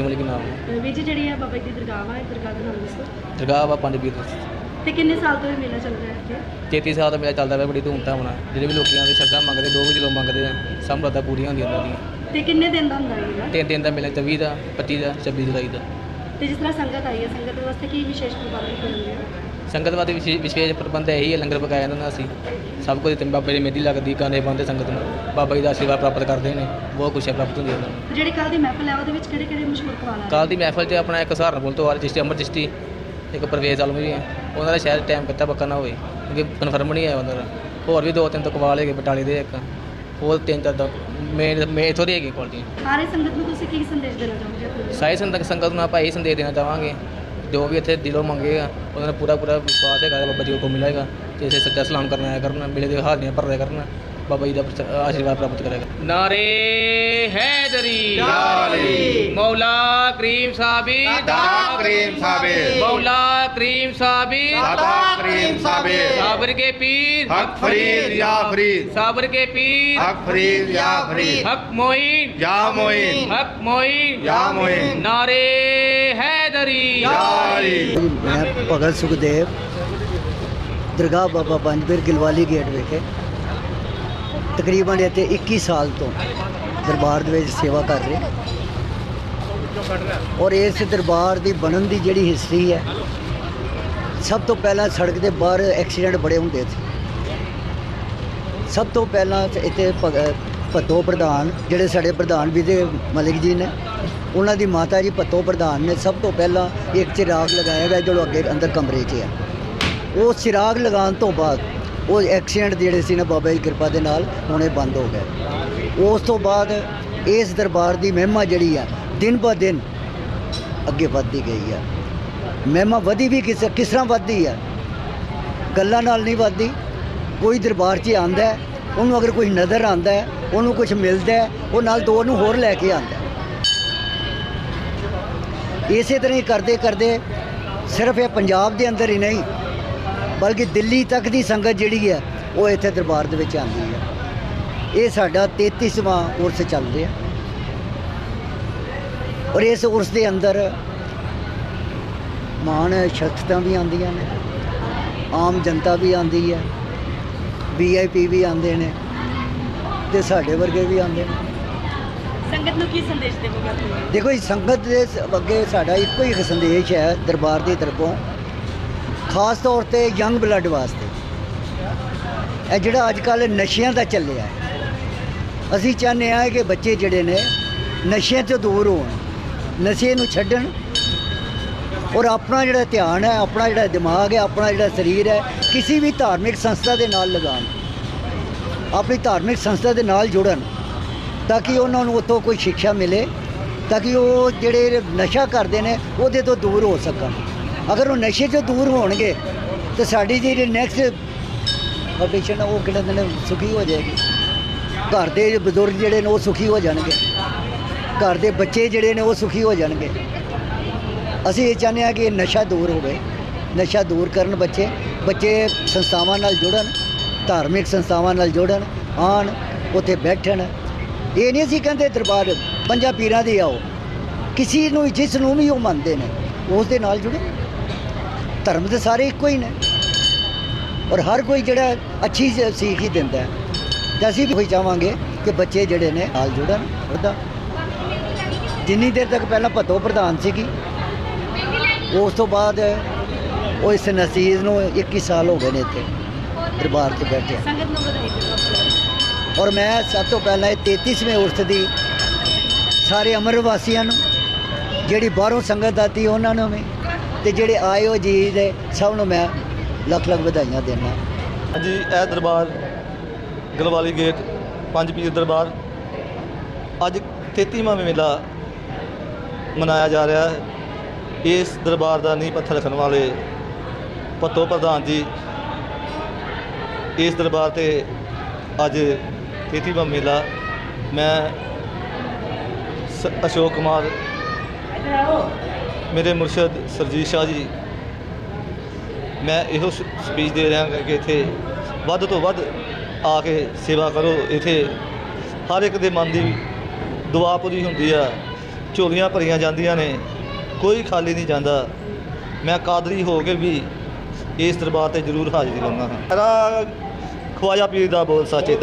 ਹਾਂਜੀ ਮਤਲਬ ਕਿ ਨਾਮ ਵੀਰ ਜੀ ਜਿਹੜੀ ਆ ਬਾਬਾ ਜੀ ਦੀ ਦਰਗਾਹ ਆ ਇਹ ਦਰਗਾਹ ਦਾ ਨਾਮ ਤੇ ਕਿੰਨੇ ਸਾਲ ਤੋਂ ਇਹ ਮੇਲਾ ਚੱਲ ਰਿਹਾ ਹੈ ਇੱਥੇ? 33 ਸਾਲ ਦਾ ਮੇਲਾ ਚੱਲਦਾ ਪਿਆ ਬੜੀ ਧੂਮਧਾਮ ਨਾਲ। ਜਿਹੜੇ ਵੀ ਲੋਕੀ ਆਉਂਦੇ ਸ਼ਰਧਾ ਮੰਗਦੇ ਲੋਕ ਜਦੋਂ ਮੰਗਦੇ ਆ ਸਭ ਮਰਦਾ ਪੂਰੀਆਂ ਹੁੰਦੀਆਂ ਉਹਨਾਂ ਤੇ ਕਿੰਨੇ ਦਿਨ ਦਾ ਹੁੰਦਾ ਇਹ ਮੇਲਾ? ਤਿੰਨ ਦਿਨ ਦਾ ਮੇਲਾ 24 ਦਾ 25 ਦਾ 26 ਜੁਲਾਈ ਦਾ। ਤੇ ਜਿਸ ਤਰ੍ਹਾਂ ਸੰਗਤ ਆਈ ਹੈ ਸੰਗਤ ਵਾਸਤੇ ਕੀ ਵਿਸ਼ੇਸ਼ ਪ੍ਰਬੰਧ ਕਰਨਗੇ ਸੰਗਤ ਵਾਸਤੇ ਵਿਸ਼ੇ- ਵਿਸ਼ੇਸ਼ ਪ੍ਰਬੰਧ ਇਹੀ ਹੈ ਲੰਗਰ ਪਕਾਇਆ ਜਾਂਦਾ ਅਸੀਂ। ਸਭ ਕੁਝ ਤੇ ਬਾਬੇ ਦੀ ਮੇਦੀ ਲੱਗਦੀ ਗਾਣੇ ਪਾਉਂਦੇ ਸੰਗਤ ਨੂੰ। ਬਾਬਾ ਜੀ ਦਾ ਆਸ਼ੀਰਵਾਦ ਪ੍ਰਾਪਤ ਕਰਦੇ ਨੇ ਬਹੁਤ ਖੁਸ਼ੀਆਂ ਪ੍ਰਾਪਤ ਹੁੰਦੀਆਂ ਉਹਨਾਂ ਨੂੰ। ਜਿਹੜੀ ਕੱਲ ਦੀ ਮਹਿਫਲ ਹੈ ਉਹਦੇ ਵਿੱਚ ਕਿਹੜੇ ਕਿਹੜੇ ਮਸ਼ਹੂਰ ਖਵਾਨਾ ਕੱਲ ਦੀ ਮਹਿਫਲ 'ਚ ਆਪਣਾ ਇੱਕ ਸਹਾਰਨਪੁਰ ਤੋਂ ਆ ਚਿਸ਼ਤੀ ਅਮਰ ਚਿਸ਼ਤੀ ਇੱਕ ਪ੍ਰਵੇਸ਼ ਆਲਮ ਵੀ ਹੈ। ਉਹਨਾਂ ਦਾ ਸ਼ਾਇਦ ਟਾਈਮ ਕਿੱਤਾ ਪੱਕਾ ਨਾ ਹੋਵੇ ਕਿਉਂਕਿ ਕਨਫਰਮ ਨਹੀਂ ਹੈ ਉਹਨਾਂ ਦਾ। ਹੋਰ ਵੀ ਦੋ ਤਿੰਨ ਤੋਂ ਕਵਾਲ ਹੈਗੇ ਬਟਾਲੇ ਦੇ ਇੱਕ। ਹੋਰ ਤਿੰਨ ਚਾਰ ਮੇਨ ਮੇ ਇੱਥੋਂ ਦੀ ਹੈਗੀ ਕੁਆਲਿਟੀ ਸਾਰੇ ਸੰਗਤ ਨੂੰ ਤੁਸੀਂ ਕੀ ਸੰਦੇਸ਼ ਦੇਣਾ ਚਾਹੋਗੇ? ਆਪਣੇ ਸਾਈ ਸੰਗਤ ਸੰਗਤ ਨੂੰ ਆਪਾਂ ਇਹ ਸੰਦੇਸ਼ ਦੇਣਾ ਚਾਹਾਂਗੇ ਜੋ ਵੀ ਇੱਥੇ ਦਿਲੋਂ ਮੰਗੇਗਾ ਉਹਨਾਂ ਦਾ ਪੂਰਾ ਪੂਰਾ ਵਿਸ਼ਵਾਸ ਹੈਗਾ ਬਾਬਾ ਜੀ ਕੋਲ ਮਿਲੇਗਾ ਤੇ ਇਸੇ ਸੱਚਾ ਸਲਾਮ ਕਰਨ ਆਇਆ ਕਰਨ, ਮਿਲੇ ਦੇ ਹਾਜ਼ਰੀਆਂ ਭਰਦਿਆ ਕਰਨ। बाबा जी का आशीर्वाद प्राप्त करेगा। नारे हैदरी। मौला करीम साबी करीम साबित मौला करीम साबी करीम साबित साबर के पीर। हक फरीद या फरीद। साबर के पीर। हक फरीद या फरीद। हक मोइन। या मोइन। हक मोइन। या मोइन। नारे हैदरी। मैं भगत सुखदेव दरगाह बाबा बंजबीर गिलवाली गेट विखे। ਤਕਰੀਬਨ ਇੱਥੇ 21 ਸਾਲ ਤੋਂ ਦਰਬਾਰ ਦੇ ਵਿੱਚ ਸੇਵਾ ਕਰ ਰਹੇ। ਔਰ ਇਸ ਦਰਬਾਰ ਦੀ ਬਣਨ ਦੀ ਜਿਹੜੀ ਹਿਸਟਰੀ ਹੈ, ਸਭ ਤੋਂ ਪਹਿਲਾਂ ਸੜਕ ਦੇ ਬਾਹਰ ਐਕਸੀਡੈਂਟ ਬੜੇ ਹੁੰਦੇ ਸੀ। ਸਭ ਤੋਂ ਪਹਿਲਾਂ ਇੱਥੇ ਭਗ- ਭੱਤੋ ਪ੍ਰਧਾਨ ਜਿਹੜੇ ਸਾਡੇ ਪ੍ਰਧਾਨ ਵਿਜੇ ਮਲਿਕ ਜੀ ਨੇ, ਉਹਨਾਂ ਦੀ ਮਾਤਾ ਜੀ ਭੱਤੋ ਪ੍ਰਧਾਨ ਨੇ ਸਭ ਤੋਂ ਪਹਿਲਾਂ ਇੱਕ ਚਿਰਾਗ ਲਗਾਇਆ ਗਿਆ, ਜਿਹੜਾ ਅੱਗੇ ਅੰਦਰ ਕਮਰੇ 'ਚ ਹੈ ਉਹ ਚਿਰਾਗ ਲਗਾਉਣ ਤੋਂ ਬਾਅਦ ਉਹ ਐਕਸੀਡੈਂਟ ਜਿਹੜੇ ਸੀ ਨਾ ਬਾਬਾ ਜੀ ਕਿਰਪਾ ਦੇ ਨਾਲ ਹੁਣੇ ਬੰਦ ਹੋ ਗਏ। ਉਸ ਤੋਂ ਬਾਅਦ ਇਸ ਦਰਬਾਰ ਦੀ ਮਹਿਮਾ ਜਿਹੜੀ ਆ, ਦਿਨ ਬ ਦਿਨ ਅੱਗੇ ਵੱਧਦੀ ਗਈ ਆ। ਮਹਿਮਾ ਵਧੀ ਵੀ ਕਿਸ ਕਿਸ ਤਰ੍ਹਾਂ ਵੱਧਦੀ ਆ? ਗੱਲਾਂ ਨਾਲ ਨਹੀਂ ਵੱਧਦੀ। ਕੋਈ ਦਰਬਾਰ 'ਚ ਆਂਦਾ ਉਹਨੂੰ ਅਗਰ ਕੋਈ ਨਜ਼ਰ ਆਂਦਾ ਉਹਨੂੰ ਕੁਝ ਮਿਲਦਾ ਉਹ ਨਾਲ ਦੋ ਨੂੰ ਹੋਰ ਲੈ ਕੇ ਆਂਦਾ ਇਸੇ ਤਰ੍ਹਾਂ ਹੀ ਕਰਦੇ ਕਰਦੇ ਸਿਰਫ ਇਹ ਪੰਜਾਬ ਦੇ ਅੰਦਰ ਹੀ ਨਹੀਂ ਬਲਕਿ ਦਿੱਲੀ ਤੱਕ ਦੀ ਸੰਗਤ ਜਿਹੜੀ ਹੈ ਉਹ ਇੱਥੇ ਦਰਬਾਰ ਦੇ ਵਿੱਚ ਆਂਦੀ ਹੈ। ਇਹ ਸਾਡਾ 33ਵਾਂ ਉਰਸ ਚੱਲ ਰਿਹਾ ਔਰ ਇਸ ਉਰਸ ਦੇ ਅੰਦਰ ਮਾਣ ਸ਼ਖਸਾਂ ਵੀ ਆਉਂਦੀਆਂ ਨੇ ਆਮ ਜਨਤਾ ਵੀ ਆਂਦੀ ਹੈ ਵੀਆਈਪੀ ਵੀ ਆਉਂਦੇ ਨੇ ਤੇ ਸਾਡੇ ਵਰਗੇ ਵੀ ਆਉਂਦੇ ਨੇ। ਸੰਗਤ ਨੂੰ ਕੀ ਸੰਦੇਸ਼ ਦੇਵੋਗੇ? ਦੇਖੋ ਜੀ ਸੰਗਤ ਦੇ ਅੱਗੇ ਸਾਡਾ ਇੱਕੋ ਹੀ ਸੰਦੇਸ਼ ਹੈ ਦਰਬਾਰ ਦੀ ਤਰਫੋਂ। ਖਾਸ ਤੌਰ ਤੇ ਯੰਗ ਬਲੱਡ ਵਾਸਤੇ। ਇਹ ਜਿਹੜਾ ਅੱਜ ਕੱਲ ਨਸ਼ਿਆਂ ਦਾ ਚੱਲਿਆ ਅਸੀਂ ਚਾਹੁੰਦੇ ਹਾਂ ਕਿ ਬੱਚੇ ਜਿਹੜੇ ਨੇ ਨਸ਼ਿਆਂ ਤੋਂ ਦੂਰ ਹੋਣ, ਨਸ਼ੇ ਨੂੰ ਛੱਡਣ ਔਰ ਆਪਣਾ ਜਿਹੜਾ ਧਿਆਨ ਹੈ, ਆਪਣਾ ਜਿਹੜਾ ਦਿਮਾਗ ਹੈ, ਆਪਣਾ ਜਿਹੜਾ ਸਰੀਰ ਹੈ, ਕਿਸੇ ਵੀ ਧਾਰਮਿਕ ਸੰਸਥਾ ਦੇ ਨਾਲ ਲਗਾਉਣ, ਆਪਣੀ ਧਾਰਮਿਕ ਸੰਸਥਾ ਦੇ ਨਾਲ ਜੁੜਨ ਤਾਂ ਕਿ ਉਹਨਾਂ ਨੂੰ ਉੱਥੋਂ ਕੋਈ ਸਿੱਖਿਆ ਮਿਲੇ, ਤਾਂ ਕਿ ਉਹ ਜਿਹੜੇ ਨਸ਼ਾ ਕਰਦੇ ਨੇ, ਉਹਦੇ ਤੋਂ ਦੂਰ ਹੋ ਸਕਣ। ਅਗਰ ਉਹ ਨਸ਼ੇ ਤੋਂ ਦੂਰ ਹੋਣਗੇ, ਤਾਂ ਸਾਡੀ ਜਿਹੜੀ ਨੈਕਸਟ ਪਬਲਿਸ਼ਨ ਉਹ ਕਿਹੜੇ ਦਿਨ ਸੁਖੀ ਹੋ ਜਾਏਗੀ? ਘਰ ਦੇ ਬਜ਼ੁਰਗ ਜਿਹੜੇ ਨੇ, ਉਹ ਸੁਖੀ ਹੋ ਜਾਣਗੇ। ਘਰ ਦੇ ਬੱਚੇ ਜਿਹੜੇ ਨੇ, ਉਹ ਸੁਖੀ ਹੋ ਜਾਣਗੇ। ਅਸੀਂ ਇਹ ਚਾਹੁੰਦੇ ਹਾਂ ਕਿ ਇਹ ਨਸ਼ਾ ਦੂਰ ਹੋਵੇ। ਨਸ਼ਾ ਦੂਰ ਕਰਨ ਬੱਚੇ ਬੱਚੇ ਸੰਸਥਾਵਾਂ ਨਾਲ ਜੁੜਨ, ਧਾਰਮਿਕ ਸੰਸਥਾਵਾਂ ਨਾਲ ਜੁੜਨ ਆਣ ਉੱਥੇ ਬੈਠਣ। ਇਹ ਨਹੀਂ ਅਸੀਂ ਕਹਿੰਦੇ ਦਰਬਾਰ, ਪੰਜਾਂ ਪੀਰਾਂ ਦੇ ਆਓ। ਕਿਸੇ ਨੂੰ, ਜਿਸ ਨੂੰ ਵੀ ਉਹ ਮੰਨਦੇ ਨੇ, ਉਸ ਦੇ ਨਾਲ ਜੁੜੇ। ਧਰਮ ਦੇ ਸਾਰੇ ਇੱਕੋ ਹੀ ਨੇ। ਔਰ ਹਰ ਕੋਈ ਜਿਹੜਾ ਅੱਛੀ ਸੀਖ ਹੀ ਦਿੰਦਾ ਤੇ ਅਸੀਂ ਵੀ ਕੋਈ ਚਾਹਾਂਗੇ ਕਿ ਬੱਚੇ ਜਿਹੜੇ ਨੇ ਨਾਲ ਜੁੜਨ ਉਹਦਾ ਜਿੰਨੀ ਦੇਰ ਤੱਕ ਪਹਿਲਾਂ ਭੱਤੋ ਪ੍ਰਧਾਨ ਸੀਗੀ ਉਸ ਤੋਂ ਬਾਅਦ ਉਹ ਇਸ ਨਸੀਜ਼ ਨੂੰ 21 ਸਾਲ ਹੋ ਗਏ ਨੇ ਇੱਥੇ ਦਰਬਾਰ 'ਚ ਬੈਠੇ ਔਰ ਮੈਂ ਸਭ ਤੋਂ ਪਹਿਲਾਂ ਇਹ 33ਵੇਂ ਉਰਸ ਦੀ ਸਾਰੇ ਅਮਰ ਵਾਸੀਆਂ ਨੂੰ ਜਿਹੜੀ ਬਾਹਰੋਂ ਸੰਗਤ ਆਤੀ ਉਹਨਾਂ ਨੂੰ ਵੀ ਤੇ ਜਿਹੜੇ ਆਏ ਹੋ ਜੀ ਦੇ ਸਭ ਨੂੰ ਮੈਂ ਲੱਖ ਲੱਖ ਵਧਾਈਆਂ ਦੇਣਾ ਹਾਂਜੀ, ਇਹ ਦਰਬਾਰ ਗਲਵਾਲੀ ਗੇਟ, ਪੰਜ ਪੀਰ ਦਰਬਾਰ। ਅੱਜ 33ਵਾਂ ਮੇਲਾ ਮਨਾਇਆ ਜਾ ਰਿਹਾ ਹੈ। ਇਸ ਦਰਬਾਰ ਦਾ ਨੀਂਹ ਪੱਥਰ ਰੱਖਣ ਵਾਲੇ ਪੱਤੋ ਪ੍ਰਧਾਨ ਜੀ ਇਸ ਦਰਬਾਰ ਤੇ ਅੱਜ 33ਵਾਂ ਮੇਲਾ। ਮੈਂ ਸ- ਅਸ਼ੋਕ ਕੁਮਾਰ ਮੇਰੇ ਮੁਰਸ਼ਦ ਸਰਜੀਤ ਸ਼ਾਹ ਜੀ, ਮੈਂ ਇਹੋ ਸ- ਸਪੀਚ ਦੇ ਰਿਹਾ ਕਿ ਇੱਥੇ ਵੱਧ ਤੋਂ ਵੱਧ ਆ ਕੇ ਸੇਵਾ ਕਰੋ। ਇੱਥੇ ਹਰ ਇੱਕ ਦੇ ਮਨ ਦੀ ਦੁਆ ਪੂਰੀ ਹੁੰਦੀ ਆ। ਝੋਲੀਆਂ ਭਰੀਆਂ ਜਾਂਦੀਆਂ ਨੇ, ਕੋਈ ਖਾਲੀ ਨਹੀਂ ਜਾਂਦਾ। ਮੈਂ ਕਾਦਰੀ ਹੋ ਕੇ ਵੀ ਇਸ ਦਰਬਾਰ ਤੇ ਜ਼ਰੂਰ ਹਾਜ਼ਰੀ ਲਾਉਂਦਾ ਹਾਂ। ਖਵਾਜਾ ਪੀਰ ਦਾ ਬੋਲ ਸੱਚੇ